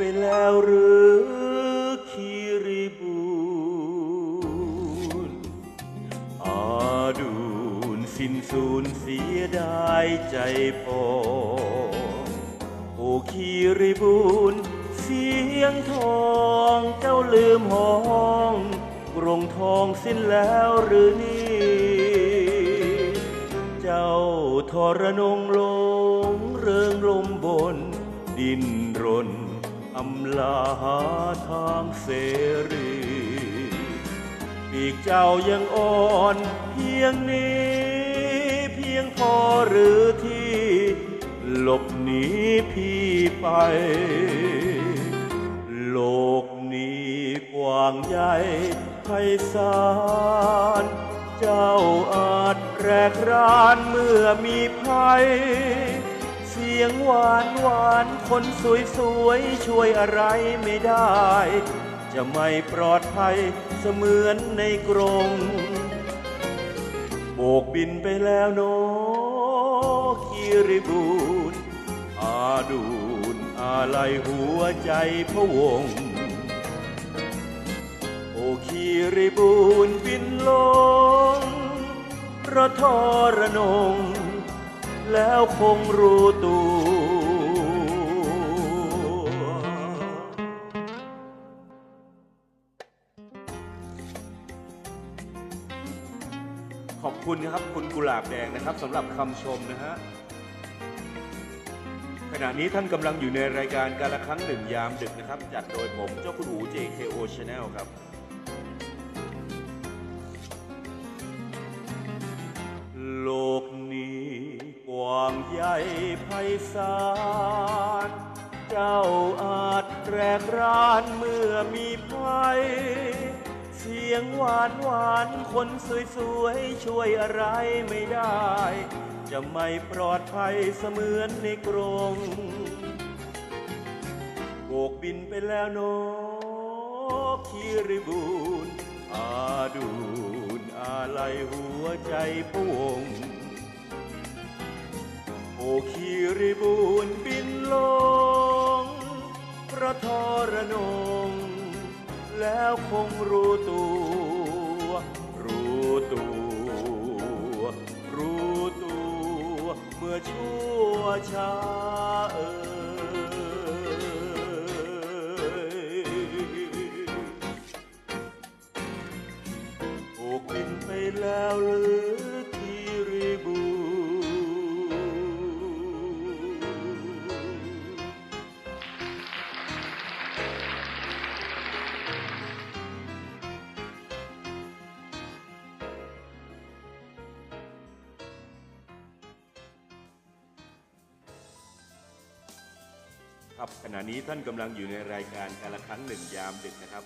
ไปแล้วหรือคีรีบูนอาดูนสิ้นสูญเสียดายใจปองโอคีรีบูนเสียงทองเจ้าลืมห้องกรงทองสิ้นแล้วหรือนี่ เจ้าทรนงลงเริงลมบนดินรนำลาหาทางเสรี ปีกเจ้ายังอ่อนเพียงนี้ เพียงพอหรือที่หลบหนีพี่ไป โลกนี้กว้างใหญ่ไพศาลเจ้าอาจแรกรานเมื่อมีภัย สียงหวานหวานคนสวยสวยช่วยอะไรไม่ได้ จะไม่ปลอดภัยเสมือนในกรงโบกบินไปแล้วโนคิริบูนอาดูนอาลัยหัวใจพะวง โอคีริบูนบินลงระทรนง แล้วคงรู้ตัวขอบคุณนะครับคุณกุหลาบแดงนะครับสำหรับคำชมนะฮะขณะนี้ท่านกำลังอยู่ในรายการการละครั้งหนึ่งยามดึกนะครับ จัดโดยผมเจ้าคุณหู JKO Channel ครับ ใหญ่ไพศาล เจ้าอาจแรกรานเมื่อมีภัย เสียงหวานหวานคนสวยๆช่วยอะไรไม่ได้ จะไม่ปลอดภัยเสมือนในกรงโบกบินไปแล้วนกคิริบูนอาดูนอาลัยหัวใจพะวง คีริบูนบินลง พระทรนง แล้วคงรู้ตัว รู้ตัว รู้ตัว เมื่อชั่วช้าเอ่ยโอกบินไปแล้ว ครับขณะนี้ท่านกำลังอยู่ในรายการการละครั้งหนึ่งยามดึกนะครับ